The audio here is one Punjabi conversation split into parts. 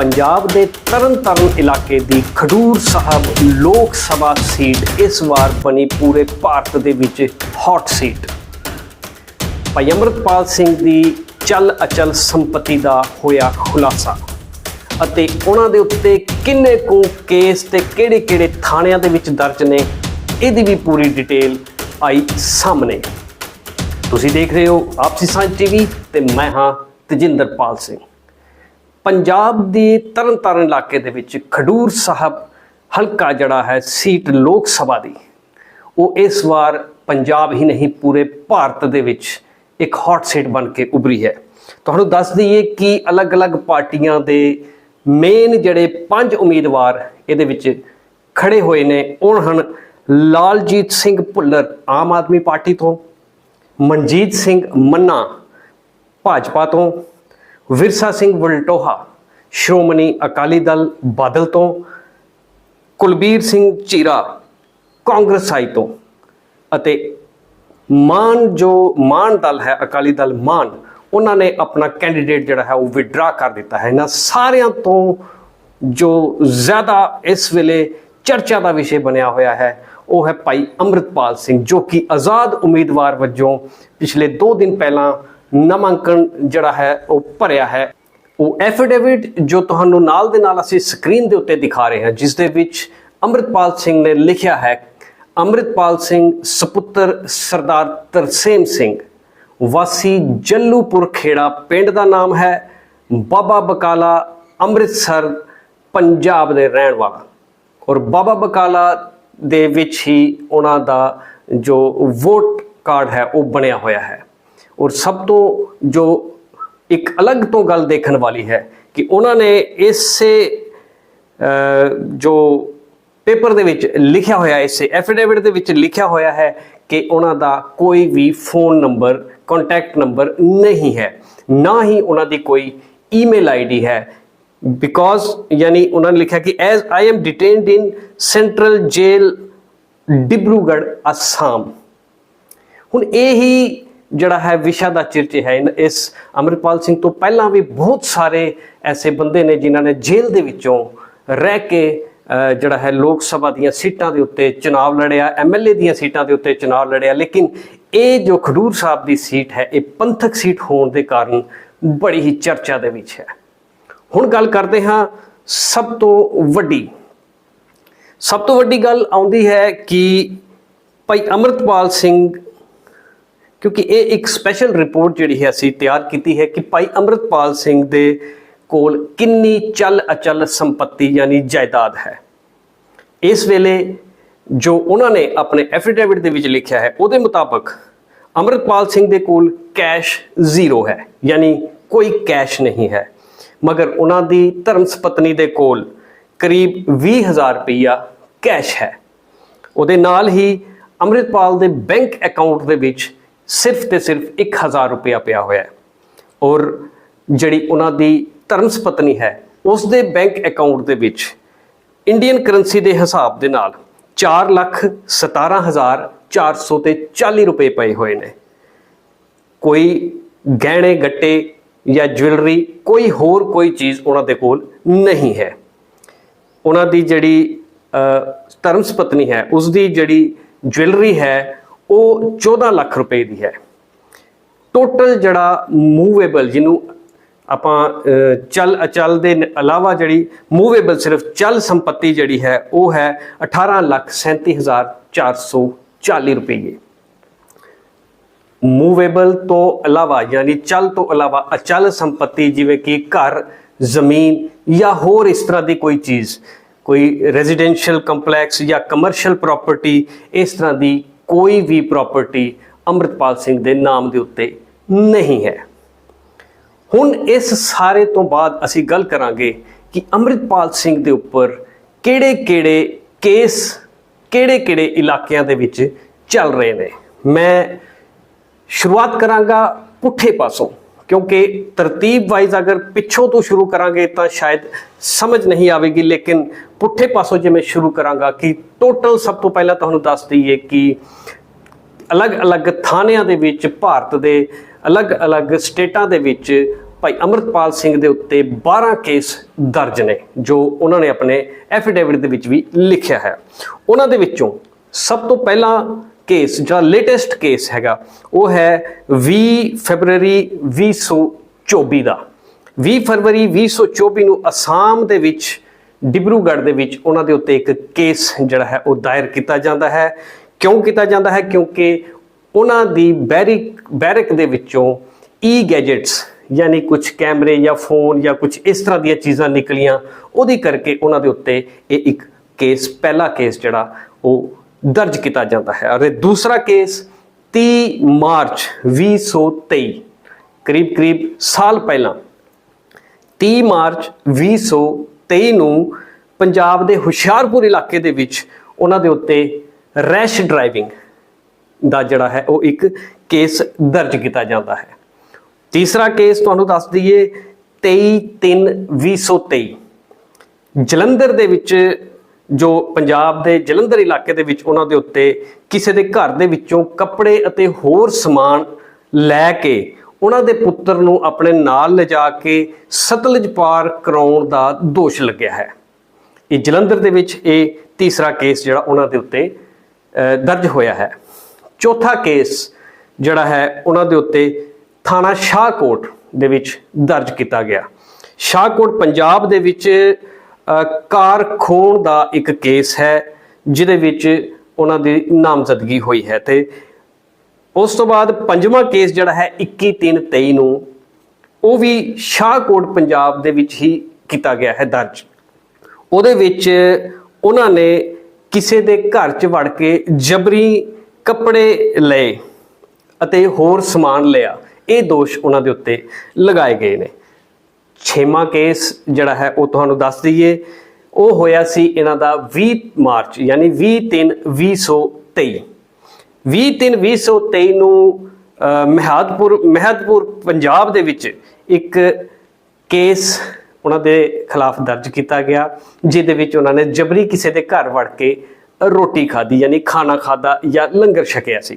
ਪੰਜਾਬ ਦੇ ਤਰਨਤਾਰਨ ਇਲਾਕੇ ਦੀ ਖਡੂਰ ਸਾਹਿਬ ਲੋਕ ਸਭਾ ਸੀਟ ਇਸ ਵਾਰ ਬਣੀ ਪੂਰੇ ਭਾਰਤ ਦੇ ਵਿੱਚ ਹੌਟ ਸੀਟ। ਭਾਈ ਅੰਮ੍ਰਿਤਪਾਲ ਸਿੰਘ ਦੀ ਚੱਲ ਅਚਲ ਸੰਪਤੀ ਦਾ ਹੋਇਆ ਖੁਲਾਸਾ ਅਤੇ ਉਹਨਾਂ ਦੇ ਉੱਤੇ ਕਿੰਨੇ ਕੁ ਕੇਸ ਤੇ ਕਿਹੜੇ-ਕਿਹੜੇ ਥਾਣਿਆਂ ਦੇ ਵਿੱਚ ਦਰਜ ਨੇ, ਇਹਦੀ ਵੀ ਪੂਰੀ ਡਿਟੇਲ ਆਈ ਸਾਹਮਣੇ। ਤੁਸੀਂ ਦੇਖ ਰਹੇ ਹੋ ਆਪਸੀ ਸਾਂਝ ਟੀਵੀ ਤੇ ਮੈਂ ਹਾਂ ਤਜਿੰਦਰਪਾਲ ਸਿੰਘ। ਪੰਜਾਬ ਦੇ ਤਰਨਤਾਰਨ ਇਲਾਕੇ ਦੇ ਵਿੱਚ ਖਡੂਰ ਸਾਹਿਬ ਹਲਕਾ ਜਿਹੜਾ ਹੈ ਸੀਟ ਲੋਕ ਸਭਾ ਦੀ, ਉਹ ਇਸ ਵਾਰ ਪੰਜਾਬ ਹੀ ਨਹੀਂ, ਪੂਰੇ ਭਾਰਤ ਦੇ ਵਿੱਚ ਇੱਕ ਹੌਟ ਸੀਟ ਬਣ ਕੇ ਉਭਰੀ ਹੈ। ਤੁਹਾਨੂੰ ਦੱਸ ਦਈਏ ਕਿ ਅਲੱਗ-ਅਲੱਗ ਪਾਰਟੀਆਂ ਦੇ ਮੇਨ ਜਿਹੜੇ ਪੰਜ ਉਮੀਦਵਾਰ ਇਹਦੇ ਵਿੱਚ ਖੜੇ ਹੋਏ ਨੇ, ਉਹ ਹਨ ਲਾਲਜੀਤ ਸਿੰਘ ਭੁੱਲਰ ਆਮ ਆਦਮੀ ਪਾਰਟੀ ਤੋਂ, ਮਨਜੀਤ ਸਿੰਘ ਮੰਨਾ ਭਾਜਪਾ ਤੋਂ ਵਿਰਸਾ ਸਿੰਘ ਵਲਟੋਹਾ, ਸ਼੍ਰੋਮਣੀ ਅਕਾਲੀ ਦਲ ਬਾਦਲ ਤੋਂ, ਕੁਲਬੀਰ ਸਿੰਘ ਚੀਰਾ ਕਾਂਗਰਸ ਆਈ ਤੋਂ ਅਤੇ ਮਾਨ ਜੋ ਮਾਨ ਦਲ ਹੈ, ਅਕਾਲੀ ਦਲ ਮਾਨ, ਉਹਨਾਂ ਨੇ ਆਪਣਾ ਕੈਂਡੀਡੇਟ ਜਿਹੜਾ ਹੈ ਉਹ ਵਿਡਰਾ ਕਰ ਦਿੱਤਾ ਹੈ। ਇਹਨਾਂ ਸਾਰਿਆਂ ਤੋਂ ਜੋ ਜ਼ਿਆਦਾ ਇਸ ਵੇਲੇ ਚਰਚਾ ਦਾ ਵਿਸ਼ੇ ਬਣਿਆ ਹੋਇਆ ਹੈ, ਉਹ ਹੈ ਭਾਈ ਅੰਮ੍ਰਿਤਪਾਲ ਸਿੰਘ, ਜੋ ਕਿ ਆਜ਼ਾਦ ਉਮੀਦਵਾਰ ਵਜੋਂ ਪਿਛਲੇ 2 ਦਿਨ ਪਹਿਲਾਂ ਨਾਮਾਂਕਨ ਜਿਹੜਾ ਹੈ, ਉਹ ਭਰਿਆ ਹੈ। ਉਹ ਐਫੀਡੇਵਿਟ ਜੋ ਤੁਹਾਨੂੰ ਨਾਲ ਦੇ ਨਾਲ ਅਸੀਂ ਸਕਰੀਨ ਦੇ ਉੱਤੇ ਦਿਖਾ ਰਹੇ ਹਾਂ, ਜਿਸ ਦੇ ਵਿੱਚ ਅੰਮ੍ਰਿਤਪਾਲ ਸਿੰਘ ਨੇ ਲਿਖਿਆ ਹੈ, ਅੰਮ੍ਰਿਤਪਾਲ ਸਿੰਘ ਸੁਪੁੱਤਰ ਸਰਦਾਰ ਤਰਸੇਮ ਸਿੰਘ, ਵਾਸੀ ਜੱਲੂਪੁਰ ਖੇੜਾ ਪਿੰਡ ਦਾ ਨਾਮ ਹੈ, ਬਾਬਾ ਬਕਾਲਾ ਅੰਮ੍ਰਿਤਸਰ, ਪੰਜਾਬ ਦੇ ਰਹਿਣ ਵਾਲਾ। ਔਰ ਬਾਬਾ ਬਕਾਲਾ ਦੇ ਵਿੱਚ ਹੀ ਉਹਨਾਂ ਦਾ ਜੋ ਵੋਟ ਕਾਰਡ ਹੈ, ਉਹ ਬਣਿਆ ਹੋਇਆ ਹੈ। ਔਰ ਸਭ ਤੋਂ ਜੋ ਇੱਕ ਅਲੱਗ ਤੋਂ ਗੱਲ ਦੇਖਣ ਵਾਲੀ ਹੈ ਕਿ ਉਹਨਾਂ ਨੇ ਇਸੇ ਜੋ ਪੇਪਰ ਦੇ ਵਿੱਚ ਲਿਖਿਆ ਹੋਇਆ, ਇਸੇ ਐਫੀਡੇਵਿਟ ਦੇ ਵਿੱਚ ਲਿਖਿਆ ਹੋਇਆ ਹੈ ਕਿ ਉਹਨਾਂ ਦਾ ਕੋਈ ਵੀ ਫੋਨ ਨੰਬਰ ਕੰਟੈਕਟ ਨੰਬਰ ਨਹੀਂ ਹੈ। ਨਾ ਹੀ ਉਹਨਾਂ ਦੀ ਕੋਈ ਈਮੇਲ ਆਈਡੀ ਹੈ। ਬਿਕੋਜ਼ ਯਾਨੀ ਉਹਨਾਂ ਨੇ ਲਿਖਿਆ ਕਿ as I am detained in central jail Dibrugarh Assam ਹੁਣ ਇਹ ਹੀ ਜਿਹੜਾ ਹੈ ਵਿਸ਼ਾ ਦਾ ਚਿਰਚ ਹੈ। ਇਨ- ਇਸ ਅਮਰਪਾਲ ਸਿੰਘ ਤੋਂ ਪਹਿਲਾਂ ਵੀ ਬਹੁਤ ਸਾਰੇ ਐਸੇ ਬੰਦੇ ਨੇ ਜਿਨ੍ਹਾਂ ਨੇ ਜੇਲ੍ਹ ਦੇ ਵਿੱਚੋਂ ਰਹਿ ਕੇ ਜਿਹੜਾ ਹੈ ਲੋਕ ਸਭਾ ਦੀਆਂ ਸੀਟਾਂ ਦੇ ਉੱਤੇ ਚੁਣਾਵ ਲੜਿਆ ਐਮਐਲਏ ਦੀਆਂ ਸੀਟਾਂ ਦੇ ਉੱਤੇ ਚੁਣਾਵ ਲੜਿਆ। ਲੇਕਿਨ ਇਹ ਜੋ ਖਡੂਰ ਸਾਹਿਬ ਦੀ ਸੀਟ ਹੈ, ਇਹ ਪੰਥਕ ਸੀਟ ਹੋਣ ਦੇ ਕਾਰਨ ਬੜੀ ਹੀ ਚਰਚਾ ਦੇ ਵਿੱਚ ਹੈ। ਹੁਣ ਗੱਲ ਕਰਦੇ ਹਾਂ ਸਭ ਤੋਂ ਵੱਡੀ। ਸਭ ਤੋਂ ਵੱਡੀ ਗੱਲ ਆਉਂਦੀ ਹੈ ਕਿ ਭਾਈ ਅਮਰਤਪਾਲ ਸਿੰਘ ਕਿਉਂਕਿ ਇਹ ਇੱਕ ਸਪੈਸ਼ਲ ਰਿਪੋਰਟ ਜਿਹੜੀ ਹੈ ਅਸੀਂ ਤਿਆਰ ਕੀਤੀ ਹੈ ਕਿ ਭਾਈ ਅਮਰਤਪਾਲ ਸਿੰਘ ਦੇ ਕੋਲ ਕਿੰਨੀ ਚੱਲ ਅਚਲ ਸੰਪਤੀ ਯਾਨੀ ਜਾਇਦਾਦ ਹੈ। ਇਸ ਵੇਲੇ ਜੋ ਉਹਨਾਂ ਨੇ ਆਪਣੇ ਐਫੀਡੇਵਿਟ ਦੇ ਵਿੱਚ ਲਿਖਿਆ ਹੈ, ਉਹਦੇ ਮੁਤਾਬਕ ਅਮਰਤਪਾਲ ਸਿੰਘ ਦੇ ਕੋਲ ਕੈਸ਼ ਜ਼ੀਰੋ ਹੈ, ਯਾਨੀ ਕੋਈ ਕੈਸ਼ ਨਹੀਂ ਹੈ। ਮਗਰ ਉਹਨਾਂ ਦੀ ਧਰਮ ਪਤਨੀ ਦੇ ਕੋਲ ਕਰੀਬ 20000 ਰੁਪਈਆ ਕੈਸ਼ ਹੈ। ਉਹਦੇ ਨਾਲ ਹੀ ਅੰਮ੍ਰਿਤਪਾਲ ਦੇ ਬੈਂਕ ਅਕਾਊਂਟ ਦੇ ਵਿੱਚ ਸਿਰਫ ਤੇ ਸਿਰਫ 1000 ਰੁਪਇਆ ਪਿਆ ਹੋਇਆ ਹੈ। ਔਰ ਜਿਹੜੀ ਉਹਨਾਂ ਦੀ ਧਰਮ ਪਤਨੀ ਹੈ ਉਸ ਦੇ ਬੈਂਕ ਅਕਾਊਂਟ ਦੇ ਵਿੱਚ ਇੰਡੀਅਨ ਕਰੰਸੀ ਦੇ ਹਿਸਾਬ ਦੇ ਨਾਲ 4 ਲੱਖ 17440 ਤੇ 40 ਰੁਪਏ ਪਏ ਹੋਏ ਨੇ। ਕੋਈ ਗਹਿਣੇ ਗੱਟੇ ਜਾਂ ਜੁਐਲਰੀ ਕੋਈ ਹੋਰ ਕੋਈ ਚੀਜ਼ ਉਹਨਾਂ ਦੇ ਕੋਲ ਨਹੀਂ ਹੈ। ਉਹਨਾਂ ਦੀ ਜਿਹੜੀ ਅਹ, ਧਰਮਸ ਪਤਨੀ ਹੈ ਉਸ ਦੀ ਜਿਹੜੀ ਜੁਐਲਰੀ ਹੈ ਉਹ 14 ਲੱਖ ਰੁਪਏ ਦੀ ਹੈ। ਟੋਟਲ ਜਿਹੜਾ ਮੂਵੇਬਲ ਜਿਹਨੂੰ ਆਪਾਂ ਅਹ, ਚੱਲ ਅਚਲ ਦੇ ਇਲਾਵਾ ਜਿਹੜੀ ਮੂਵੇਬਲ ਸਿਰਫ ਚੱਲ ਸੰਪਤੀ ਜਿਹੜੀ ਹੈ ਉਹ ਹੈ 18 ਲੱਖ 37440 ਰੁਪਏ। ਮੂਵੇਬਲ ਤੋਂ ਇਲਾਵਾ ਯਾਨੀ ਚੱਲ ਤੋਂ ਇਲਾਵਾ ਅਚਲ ਸੰਪਤੀ ਜਿਵੇਂ ਕਿ ਘਰ ਜ਼ਮੀਨ ਜਾਂ ਹੋਰ ਇਸ ਤਰ੍ਹਾਂ ਦੀ ਕੋਈ ਚੀਜ਼ ਕੋਈ ਰੈਜ਼ੀਡੈਂਸ਼ੀਅਲ ਕੰਪਲੈਕਸ ਜਾਂ ਕਮਰਸ਼ੀਅਲ ਪ੍ਰਾਪਰਟੀ ਇਸ ਤਰ੍ਹਾਂ ਦੀ ਕੋਈ ਵੀ ਪ੍ਰਾਪਰਟੀ ਅੰਮ੍ਰਿਤਪਾਲ ਸਿੰਘ ਦੇ ਨਾਮ ਦੇ ਉੱਤੇ ਨਹੀਂ ਹੈ। ਹੁਣ ਇਸ ਸਾਰੇ ਤੋਂ ਬਾਅਦ ਅਸੀਂ ਗੱਲ ਕਰਾਂਗੇ ਕਿ ਅੰਮ੍ਰਿਤਪਾਲ ਸਿੰਘ ਦੇ ਉੱਪਰ ਕਿਹੜੇ-ਕਿਹੜੇ ਕੇਸ ਕਿਹੜੇ-ਕਿਹੜੇ ਇਲਾਕਿਆਂ ਦੇ ਵਿੱਚ ਚੱਲ ਰਹੇ ਨੇ। ਮੈਂ ਸ਼ੁਰੂਆਤ ਕਰਾਂਗਾ ਪੁੱਠੇ ਪਾਸੋਂ। ਕਿਉਂਕਿ ਤਰਤੀਬ ਵਾਈਜ਼ ਅਗਰ ਪਿੱਛੋਂ ਤੋਂ ਸ਼ੁਰੂ ਕਰਾਂਗੇ ਤਾਂ ਸ਼ਾਇਦ ਸਮਝ ਨਹੀਂ ਆਵੇਗੀ, ਲੇਕਿਨ ਪੁੱਠੇ ਪਾਸੋਂ ਜੇ ਮੈਂ ਸ਼ੁਰੂ ਕਰਾਂਗਾ ਕਿ ਟੋਟਲ ਸਭ ਤੋਂ ਪਹਿਲਾਂ ਤੁਹਾਨੂੰ ਦੱਸ ਦਈਏ ਕਿ ਅਲੱਗ-ਅਲੱਗ ਥਾਣਿਆਂ ਦੇ ਵਿੱਚ ਭਾਰਤ ਦੇ ਅਲੱਗ-ਅਲੱਗ ਸਟੇਟਾਂ ਦੇ ਵਿੱਚ ਭਾਈ ਅਮਰਤਪਾਲ ਸਿੰਘ ਦੇ ਉੱਤੇ 12 ਕੇਸ ਦਰਜ ਨੇ, ਜੋ ਉਹਨਾਂ ਨੇ ਆਪਣੇ ਐਫੀਡੇਵਿਟ ਦੇ ਵਿੱਚ ਵੀ ਲਿਖਿਆ ਹੈ। ਉਹਨਾਂ ਦੇ ਵਿੱਚੋਂ ਸਭ ਤੋਂ ਪਹਿਲਾਂ ਕੇਸ ਜਿਹੜਾ ਲੇਟੈਸਟ ਕੇਸ ਹੈਗਾ, ਉਹ ਹੈ 20 ਫਰਵਰੀ 2024 ਦਾ। 20 ਫਰਵਰੀ 2024 ਨੂੰ ਅਸਾਮ ਦੇ ਵਿੱਚ, ਡਿਬਰੂਗੜ੍ਹ ਦੇ ਵਿੱਚ ਉਹਨਾਂ ਦੇ ਉੱਤੇ ਇੱਕ ਕੇਸ ਜਿਹੜਾ ਹੈ, ਉਹ ਦਾਇਰ ਕੀਤਾ ਜਾਂਦਾ ਹੈ। ਕਿਉਂ ਕੀਤਾ ਜਾਂਦਾ ਹੈ? ਕਿਉਂਕਿ ਉਹਨਾਂ ਦੀ ਬੈਰਿਕ, ਬੈਰਕ ਦੇ ਵਿੱਚੋਂ ਈ ਗੈਜਟਸ ਯਾਨੀ ਕੁਝ ਕੈਮਰੇ ਜਾਂ ਫੋਨ ਜਾਂ ਕੁਝ ਇਸ ਤਰ੍ਹਾਂ ਦੀਆਂ ਚੀਜ਼ਾਂ ਨਿਕਲੀਆਂ, ਉਹਦੀ ਕਰਕੇ ਉਹਨਾਂ ਦੇ ਉੱਤੇ ਇਹ ਇੱਕ ਕੇਸ ਪਹਿਲਾ ਕੇਸ ਜਿਹੜਾ, ਉਹ ਦਰਜ ਕੀਤਾ ਜਾਂਦਾ ਹੈ ਅਤੇ ਦੂਸਰਾ ਕੇਸ 30 ਮਾਰਚ 2023 ਕਰੀਬ ਕਰੀਬ ਸਾਲ ਪਹਿਲਾਂ 30 ਮਾਰਚ 2023 ਨੂੰ ਪੰਜਾਬ ਦੇ ਹੁਸ਼ਿਆਰਪੁਰ ਇਲਾਕੇ ਦੇ ਵਿੱਚ ਉਹਨਾਂ ਦੇ ਉੱਤੇ ਰੈਸ਼ ਡਰਾਈਵਿੰਗ ਦਾ ਜਿਹੜਾ ਹੈ ਉਹ ਇੱਕ ਕੇਸ ਦਰਜ ਕੀਤਾ ਜਾਂਦਾ ਹੈ। ਤੀਸਰਾ ਕੇਸ ਤੁਹਾਨੂੰ ਦੱਸ ਦਈਏ 23/3/2023 ਜਲੰਧਰ ਦੇ ਵਿੱਚ ਜੋ ਪੰਜਾਬ ਦੇ ਜਲੰਧਰ ਇਲਾਕੇ ਦੇ ਵਿੱਚ ਉਹਨਾਂ ਦੇ ਉੱਤੇ ਕਿਸੇ ਦੇ ਘਰ ਦੇ ਵਿੱਚੋਂ ਕੱਪੜੇ ਅਤੇ ਹੋਰ ਸਮਾਨ ਲੈ ਕੇ ਉਹਨਾਂ ਦੇ ਪੁੱਤਰ ਨੂੰ ਆਪਣੇ ਨਾਲ ਲਿਜਾ ਕੇ ਸਤਲਜ ਪਾਰ ਕਰਾਉਣ ਦਾ ਦੋਸ਼ ਲੱਗਿਆ ਹੈ। ਇਹ ਜਲੰਧਰ ਦੇ ਵਿੱਚ ਇਹ ਤੀਸਰਾ ਕੇਸ ਜਿਹੜਾ ਉਹਨਾਂ ਦੇ ਉੱਤੇ ਦਰਜ ਹੋਇਆ ਹੈ। ਚੌਥਾ ਕੇਸ ਜਿਹੜਾ ਹੈ ਉਹਨਾਂ ਦੇ ਉੱਤੇ ਥਾਣਾ ਸ਼ਾਹਕੋਟ ਦੇ ਵਿੱਚ ਦਰਜ ਕੀਤਾ ਗਿਆ। ਸ਼ਾਹਕੋਟ, ਪੰਜਾਬ ਦੇ ਵਿੱਚ ਕਾਰ ਖੋਣ ਦਾ ਇੱਕ ਕੇਸ ਹੈ, ਜਿਹਦੇ ਵਿੱਚ ਉਹਨਾਂ ਦੀ ਨਾਮਜ਼ਦਗੀ ਹੋਈ ਹੈ ਤੇ ਉਸ ਤੋਂ ਬਾਅਦ ਪੰਜਵਾਂ ਕੇਸ ਜਿਹੜਾ ਹੈ 21/3/23 ਨੂੰ, ਉਹ ਵੀ ਸ਼ਾਹਕੋਟ ਪੰਜਾਬ ਦੇ ਵਿੱਚ ਹੀ ਕੀਤਾ ਗਿਆ ਹੈ ਦਰਜ। ਉਹਦੇ ਵਿੱਚ ਉਹਨਾਂ ਨੇ ਕਿਸੇ ਦੇ ਘਰ 'ਚ ਵੜ ਕੇ ਜਬਰੀ ਕੱਪੜੇ ਲਏ ਅਤੇ ਹੋਰ ਸਮਾਨ ਲਿਆ। ਇਹ ਦੋਸ਼ ਉਹਨਾਂ ਦੇ ਉੱਤੇ ਲਗਾਏ ਗਏ ਨੇ। ਛੇਵਾਂ ਕੇਸ ਜਿਹੜਾ ਹੈ ਉਹ ਤੁਹਾਨੂੰ ਦੱਸ ਦਈਏ। ਉਹ ਹੋਇਆ ਸੀ ਇਹਨਾਂ ਦਾ 20 ਮਾਰਚ ਯਾਨੀ 20/3/2023 20/3/2023 ਨੂੰ ਅਹ, ਮਹਿਦਪੁਰ ਮਹਿਦਪੁਰ ਪੰਜਾਬ ਦੇ ਵਿੱਚ ਇੱਕ ਕੇਸ ਉਹਨਾਂ ਦੇ ਖਿਲਾਫ ਦਰਜ ਕੀਤਾ ਗਿਆ ਜਿਹਦੇ ਵਿੱਚ ਉਹਨਾਂ ਨੇ ਜਬਰੀ ਕਿਸੇ ਦੇ ਘਰ ਵੜ ਕੇ ਰੋਟੀ ਖਾਧੀ ਯਾਨੀ ਖਾਣਾ ਖਾਦਾ ਜਾਂ ਲੰਗਰ ਛਕਿਆ ਸੀ।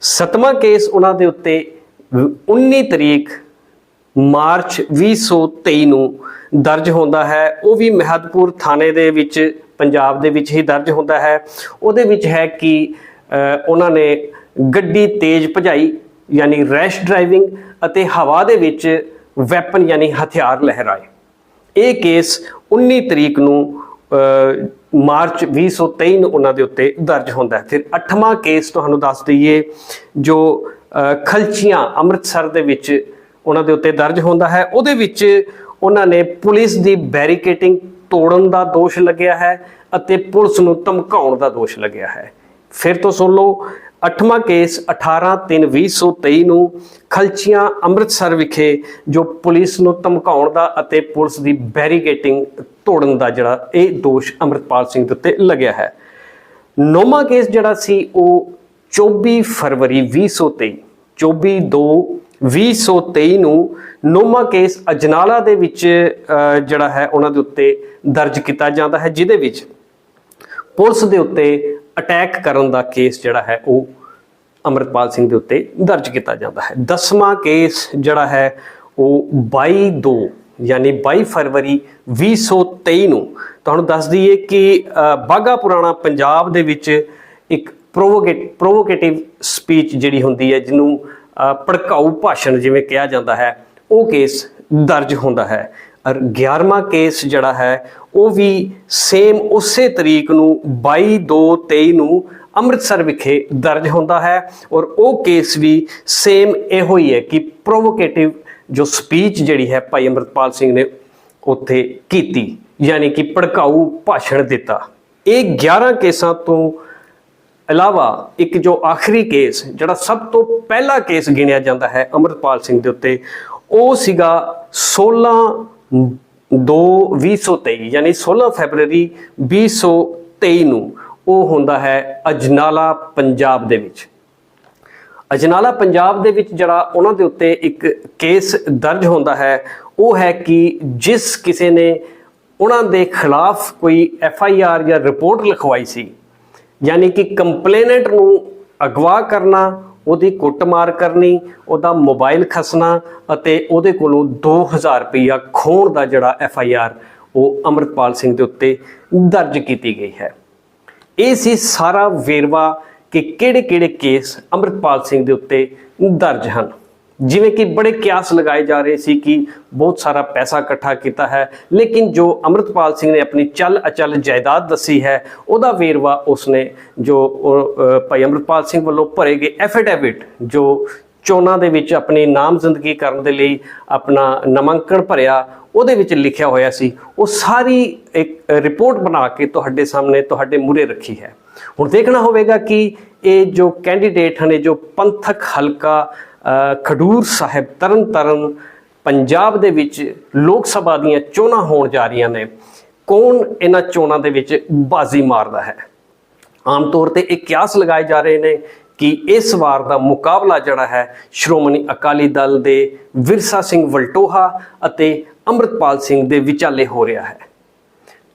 ਸਤਵਾਂ ਕੇਸ ਉਹਨਾਂ ਦੇ ਉੱਤੇ 19 ਤਰੀਕ ਮਾਰਚ 2023 ਨੂੰ ਦਰਜ ਹੁੰਦਾ ਹੈ। ਉਹ ਵੀ ਮਹਿਦਪੁਰ ਥਾਣੇ ਦੇ ਵਿੱਚ ਪੰਜਾਬ ਦੇ ਵਿੱਚ ਹੀ ਦਰਜ ਹੁੰਦਾ ਹੈ। ਉਹਦੇ ਵਿੱਚ ਹੈ ਕਿ ਉਹਨਾਂ ਨੇ ਗੱਡੀ ਤੇਜ਼ ਭਜਾਈ ਯਾਨੀ ਰੈਸ਼ ਡਰਾਈਵਿੰਗ ਅਤੇ ਹਵਾ ਦੇ ਵਿੱਚ ਵੈਪਨ ਯਾਨੀ ਹਥਿਆਰ ਲਹਿਰਾਏ। ਇਹ ਕੇਸ 19 ਤਰੀਕ ਨੂੰ ਅਹ, ਮਾਰਚ 2023 ਨੂੰ ਉਹਨਾਂ ਦੇ ਉੱਤੇ ਦਰਜ ਹੁੰਦਾ ਹੈ। ਫਿਰ 8ਵਾਂ ਕੇਸ ਤੁਹਾਨੂੰ ਦੱਸ ਦਈਏ ਜੋ ਖਲਚੀਆਂ ਅੰਮ੍ਰਿਤਸਰ ਦੇ ਵਿੱਚ ਉਹਨਾਂ ਦੇ ਉੱਤੇ ਦਰਜ ਹੁੰਦਾ ਹੈ। ਉਹਦੇ ਵਿੱਚ ਉਹਨਾਂ ਨੇ ਪੁਲਿਸ ਦੀ ਬੈਰੀਕੇਟਿੰਗ ਤੋੜਨ ਦਾ ਦੋਸ਼ ਲੱਗਿਆ ਹੈ ਅਤੇ ਪੁਲਿਸ ਨੂੰ ਧਮਕਾਉਣ ਦਾ ਦੋਸ਼ ਲੱਗਿਆ ਹੈ। ਫਿਰ ਤੋਂ ਸੁਣ ਲਓ, ਅੱਠਵਾਂ ਕੇਸ 18/3/2023 ਨੂੰ ਖਲਚੀਆਂ ਅੰਮ੍ਰਿਤਸਰ ਵਿਖੇ ਜੋ ਪੁਲਿਸ ਨੂੰ ਧਮਕਾਉਣ ਦਾ ਅਤੇ ਪੁਲਿਸ ਦੀ ਬੈਰੀਕੇਟਿੰਗ ਤੋੜਨ ਦਾ ਜਿਹੜਾ ਇਹ ਦੋਸ਼ ਅੰਮ੍ਰਿਤਪਾਲ ਸਿੰਘ ਦੇ ਉੱਤੇ ਲੱਗਿਆ ਹੈ। ਨੌਵਾਂ ਕੇਸ ਜਿਹੜਾ ਸੀ ਉਹ 24 ਫਰਵਰੀ 2023 24 2 2023 ਨੂੰ ਨੌਵਾਂ ਕੇਸ ਅਜਨਾਲਾ ਦੇ ਵਿੱਚ ਜਿਹੜਾ ਹੈ ਉਹਨਾਂ ਦੇ ਉੱਤੇ ਦਰਜ ਕੀਤਾ ਜਾਂਦਾ ਹੈ ਜਿਹਦੇ ਵਿੱਚ ਪੁਲਿਸ ਦੇ ਉੱਤੇ ਅਟੈਕ ਕਰਨ ਦਾ ਕੇਸ ਜਿਹੜਾ ਹੈ ਉਹ ਅਮਰਪਾਲ ਸਿੰਘ ਦੇ ਉੱਤੇ ਦਰਜ ਕੀਤਾ ਜਾਂਦਾ ਹੈ। ਦਸਵਾਂ ਕੇਸ ਜਿਹੜਾ ਹੈ ਉਹ 22 2 ਯਾਨੀ 22 ਫਰਵਰੀ 2023 ਨੂੰ ਤੁਹਾਨੂੰ ਦੱਸ ਦਈਏ ਕਿ ਅ, ਪੁਰਾਣਾ ਪੰਜਾਬ ਦੇ ਵਿੱਚ ਇੱਕ ਪ੍ਰੋਵੋਕੇਟ ਪ੍ਰੋਵੋਕੇਟਿਵ ਸਪੀਚ ਜਿਹੜੀ ਹੁੰਦੀ ਹੈ ਜਿਹਨੂੰ ਭੜਕਾਊ ਭਾਸ਼ਣ ਜਿਵੇਂ ਕਿਹਾ ਜਾਂਦਾ ਹੈ, ਉਹ ਕੇਸ ਦਰਜ ਹੁੰਦਾ ਹੈ। ਔਰ 11ਵਾਂ ਕੇਸ ਜਿਹੜਾ ਹੈ, ਉਹ ਵੀ ਸੇਮ ਉਸੇ ਤਰੀਕ ਨੂੰ 22 2 23 ਨੂੰ ਅੰਮ੍ਰਿਤਸਰ ਵਿਖੇ ਦਰਜ ਹੁੰਦਾ ਹੈ ਔਰ ਉਹ ਕੇਸ ਵੀ ਸੇਮ ਇਹੋ ਹੀ ਹੈ ਕਿ ਪ੍ਰੋਵੋਕੇਟਿਵ ਜੋ ਸਪੀਚ ਜਿਹੜੀ ਹੈ ਭਾਈ ਅੰਮ੍ਰਿਤਪਾਲ ਸਿੰਘ ਨੇ ਉੱਥੇ ਕੀਤੀ, ਯਾਨੀ ਕਿ ਭੜਕਾਊ ਭਾਸ਼ਣ ਦਿੱਤਾ। ਇਹ 11 ਕੇਸਾਂ ਤੋਂ ਇਲਾਵਾ ਇੱਕ ਜੋ ਆਖਰੀ ਕੇਸ, ਜਿਹੜਾ ਸਭ ਤੋਂ ਪਹਿਲਾ ਕੇਸ ਗਿਣਿਆ ਜਾਂਦਾ ਹੈ ਅਮਰਪਾਲ ਸਿੰਘ ਦੇ ਉੱਤੇ, ਉਹ ਸੀਗਾ 16 2 2023 ਯਾਨੀ 16 ਫਰਵਰੀ 2023 ਨੂੰ ਉਹ ਹੁੰਦਾ ਹੈ ਅਜਨਾਲਾ, ਪੰਜਾਬ ਦੇ ਵਿੱਚ। ਅਜਨਾਲਾ, ਪੰਜਾਬ ਦੇ ਵਿੱਚ ਜਿਹੜਾ ਉਹਨਾਂ ਦੇ ਉੱਤੇ ਇੱਕ ਕੇਸ ਦਰਜ ਹੁੰਦਾ ਹੈ, ਉਹ ਹੈ ਕਿ ਜਿਸ ਕਿਸੇ ਨੇ ਉਹਨਾਂ ਦੇ ਖਿਲਾਫ ਕੋਈ ਐਫ ਆਈ ਆਰ ਜਾਂ ਰਿਪੋਰਟ ਲਿਖਵਾਈ ਸੀ ਯਾਨੀ ਕਿ ਕੰਪਲੇਨੈਂਟ ਨੂੰ ਅਗਵਾ ਕਰਨਾ, ਉਹਦੀ ਕੁੱਟਮਾਰ ਕਰਨੀ, ਉਹਦਾ ਮੋਬਾਈਲ ਖਸਣਾ ਅਤੇ ਉਹਦੇ ਕੋਲੋਂ 2000 ਰੁਪਇਆ ਖੋਣ ਦਾ ਜਿਹੜਾ ਐਫ ਆਈ ਆਰ, ਉਹ ਅਮਰਤਪਾਲ ਸਿੰਘ ਦੇ ਉੱਤੇ ਦਰਜ ਕੀਤੀ ਗਈ ਹੈ। ਇਹ ਸੀ ਸਾਰਾ ਵੇਰਵਾ ਕਿ ਕਿਹੜੇ-ਕਿਹੜੇ ਕੇਸ ਅਮਰਤਪਾਲ ਸਿੰਘ ਦੇ ਉੱਤੇ ਦਰਜ ਹਨ। ਜਿਵੇਂ ਕਿ ਬੜੇ ਕਿਆਸ ਲਗਾਏ ਜਾ ਰਹੇ ਸੀ ਕਿ ਬਹੁਤ ਸਾਰਾ ਪੈਸਾ ਇਕੱਠਾ ਕੀਤਾ ਹੈ ਲੇਕਿਨ ਜੋ ਅਮਰਤਪਾਲ ਸਿੰਘ ਨੇ ਆਪਣੀ ਚੱਲ ਅਚਲ ਜਾਇਦਾਦ ਦੱਸੀ ਹੈ ਉਹਦਾ ਵੇਰਵਾ ਉਸਨੇ ਜੋ ਉਹ, ਭਾਈ ਅਮਰਤਪਾਲ ਸਿੰਘ ਵੱਲੋਂ ਭਰੇ ਗਏ ਐਫੀਡੈਵਿਟ ਜੋ ਚੋਣਾਂ ਦੇ ਵਿੱਚ ਆਪਣੀ ਨਾਮਜ਼ਦਗੀ ਕਰਨ ਦੇ ਲਈ ਆਪਣਾ ਨਾਮਾਂਕਣ ਭਰਿਆ ਉਹਦੇ ਵਿੱਚ ਲਿਖਿਆ ਹੋਇਆ ਸੀ। ਉਹ ਸਾਰੀ ਇੱਕ ਰਿਪੋਰਟ ਬਣਾ ਕੇ ਤੁਹਾਡੇ ਸਾਹਮਣੇ ਤੁਹਾਡੇ ਮੂਹਰੇ ਰੱਖੀ ਹੈ। ਹੁਣ ਦੇਖਣਾ ਹੋਵੇਗਾ ਕਿ ਇਹ ਜੋ ਕੈਂਡੀਡੇਟ ਹਨ ਜੋ ਪੰਥਕ ਹਲਕਾ ਖਡੂਰ ਸਾਹਿਬ ਤਰਨਤਾਰਨ ਪੰਜਾਬ ਦੇ ਵਿੱਚ ਲੋਕ ਸਭਾ ਦੀਆਂ ਚੋਣਾਂ ਹੋਣ ਜਾ ਰਹੀਆਂ ਨੇ। ਕੌਣ ਇਹਨਾਂ ਚੋਣਾਂ ਦੇ ਵਿੱਚ ਬਾਜ਼ੀ ਮਾਰਦਾ ਹੈ? ਆਮ ਤੌਰ ਤੇ ਇਹ ਕਿਆਸ ਲਗਾਏ ਜਾ ਰਹੇ ਨੇ ਕਿ ਇਸ ਵਾਰ ਦਾ ਮੁਕਾਬਲਾ ਜਿਹੜਾ ਹੈ, ਸ਼੍ਰੋਮਣੀ ਅਕਾਲੀ ਦਲ ਦੇ ਵਿਰਸਾ ਸਿੰਘ ਵਲਟੋਹਾ ਅਤੇ ਅੰਮ੍ਰਿਤਪਾਲ ਸਿੰਘ ਦੇ ਵਿਚਾਲੇ ਹੋ ਰਿਹਾ ਹੈ।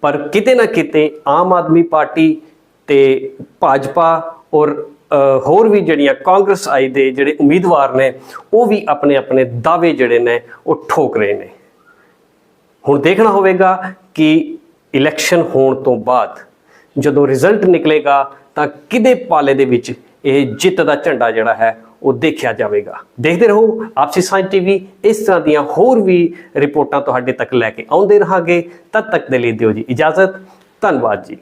ਪਰ ਕਿਤੇ ਨਾ ਕਿਤੇ ਆਮ ਆਦਮੀ ਪਾਰਟੀ ਤੇ ਭਾਜਪਾ ਔਰ ਹੋਰ ਵੀ ਜਿਹੜੀਆਂ ਕਾਂਗਰਸ ਆਈ ਦੇ ਜਿਹੜੇ ਉਮੀਦਵਾਰ ਨੇ, ਉਹ ਵੀ ਆਪਣੇ ਆਪਣੇ ਦਾਅਵੇ ਜਿਹੜੇ ਨੇ, ਉਹ ਠੋਕ ਰਹੇ ਨੇ। ਹੁਣ ਦੇਖਣਾ ਹੋਵੇਗਾ ਕਿ ਇਲੈਕਸ਼ਨ ਹੋਣ ਤੋਂ ਬਾਅਦ ਜਦੋਂ ਰਿਜ਼ਲਟ ਨਿਕਲੇਗਾ, ਤਾਂ ਕਿਹਦੇ ਪਾਲੇ ਦੇ ਵਿੱਚ ਇਹ ਜਿੱਤ ਦਾ ਝੰਡਾ ਜਿਹੜਾ ਹੈ, ਉਹ ਦੇਖਿਆ ਜਾਵੇਗਾ। ਦੇਖਦੇ ਰਹੋ ਆਪਸੀ ਸਾਂਝ ਟੀਵੀ, ਇਸ ਤਰ੍ਹਾਂ ਦੀਆਂ ਹੋਰ ਵੀ ਰਿਪੋਰਟਾਂ ਤੁਹਾਡੇ ਤੱਕ ਲੈ ਕੇ ਆਉਂਦੇ ਰਹਾਂਗੇ। ਤਦ ਤੱਕ ਦੇ ਲਈ ਦਿਓ ਜੀ ਇਜਾਜ਼ਤ। ਧੰਨਵਾਦ ਜੀ।